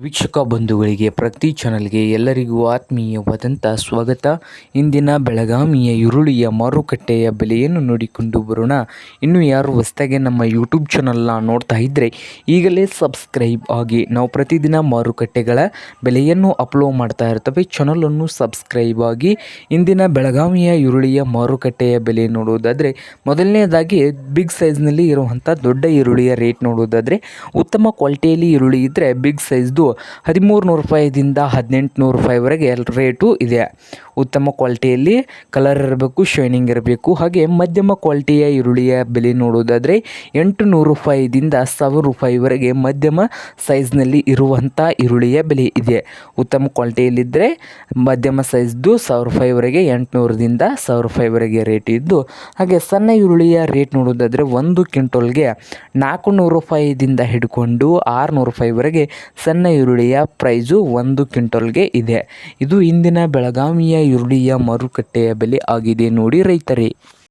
ವೀಕ್ಷಕ ಬಂಧುಗಳಿಗೆ ಪ್ರತಿ ಚಾನಲ್ಗೆ ಎಲ್ಲರಿಗೂ ಆತ್ಮೀಯವಾದಂಥ ಸ್ವಾಗತ. ಇಂದಿನ ಬೆಳಗಾವಿಯ ಈರುಳ್ಳಿಯ ಮಾರುಕಟ್ಟೆಯ ಬೆಲೆಯನ್ನು ನೋಡಿಕೊಂಡು ಬರೋಣ. ಇನ್ನು ಯಾರು ಹೊಸದಾಗಿ ನಮ್ಮ ಯೂಟ್ಯೂಬ್ ಚಾನಲ್ನ ನೋಡ್ತಾ ಇದ್ದರೆ ಈಗಲೇ ಸಬ್ಸ್ಕ್ರೈಬ್ ಆಗಿ ನಾವು ಪ್ರತಿದಿನ ಮಾರುಕಟ್ಟೆಗಳ ಬೆಲೆಯನ್ನು ಅಪ್ಲೋಡ್ ಮಾಡ್ತಾ ಇರ್ತವೆ. ಚಾನಲನ್ನು ಸಬ್ಸ್ಕ್ರೈಬ್ ಆಗಿ ಇಂದಿನ ಬೆಳಗಾವಿಯ ಈರುಳ್ಳಿಯ ಮಾರುಕಟ್ಟೆಯ ಬೆಲೆ ನೋಡುವುದಾದರೆ ಮೊದಲನೇದಾಗಿ ಬಿಗ್ ಸೈಜ್ನಲ್ಲಿ ಇರುವಂಥ ದೊಡ್ಡ ಈರುಳ್ಳಿಯ ರೇಟ್ ನೋಡುವುದಾದರೆ ಉತ್ತಮ ಕ್ವಾಲಿಟಿಯಲ್ಲಿ ಈರುಳ್ಳಿ ಇದ್ದರೆ ಬಿಗ್ ಸೈಜ್ದು ಹದಿಮೂರು ನೂರು ರೂಪಾಯಿದಿಂದ ಹದಿನೆಂಟು ನೂರು ರೂಪಾಯಿವರೆಗೆ ರೇಟು ಇದೆ. ಉತ್ತಮ ಕ್ವಾಲಿಟಿಯಲ್ಲಿ ಕಲರ್ ಇರಬೇಕು, ಶೈನಿಂಗ್ ಇರಬೇಕು. ಹಾಗೆ ಮಧ್ಯಮ ಕ್ವಾಲಿಟಿಯ ಈರುಳ್ಳಿಯ ಬೆಲೆ ನೋಡೋದಾದರೆ ಎಂಟು ನೂರು ರೂಪಾಯಿದಿಂದ ಸಾವಿರ ರೂಪಾಯಿವರೆಗೆ ಮಧ್ಯಮ ಸೈಜ್ನಲ್ಲಿ ಇರುವಂಥ ಈರುಳ್ಳಿಯ ಬೆಲೆ ಇದೆ. ಉತ್ತಮ ಕ್ವಾಲಿಟಿಯಲ್ಲಿದ್ದರೆ ಮಧ್ಯಮ ಸೈಜ್ದು ಸಾವಿರ ರೂಪಾಯಿವರೆಗೆ ಎಂಟುನೂರದಿಂದ ಸಾವಿರ ರೂಪಾಯಿವರೆಗೆ ರೇಟ್ ಇದ್ದು, ಹಾಗೆ ಸಣ್ಣ ಈರುಳ್ಳಿಯ ರೇಟ್ ನೋಡೋದಾದರೆ ಒಂದು ಕ್ವಿಂಟೋಲ್ಗೆ ನಾಲ್ಕು ನೂರು ರೂಪಾಯಿದಿಂದ ಹಿಡ್ಕೊಂಡು ಆರುನೂರು ರೂಪಾಯಿವರೆಗೆ ಸಣ್ಣ ಈರುಳ್ಳಿಯ ಪ್ರೈಸು ಒಂದು ಕ್ವಿಂಟಲ್ಗೆ ಇದೆ. ಇದು ಇಂದಿನ ಬೆಳಗಾವಿಯ ಈರುಳ್ಳಿಯ ಮಾರುಕಟ್ಟೆಯ ಬೆಲೆ ಆಗಿದೆ ನೋಡಿ ರೈತರೇ.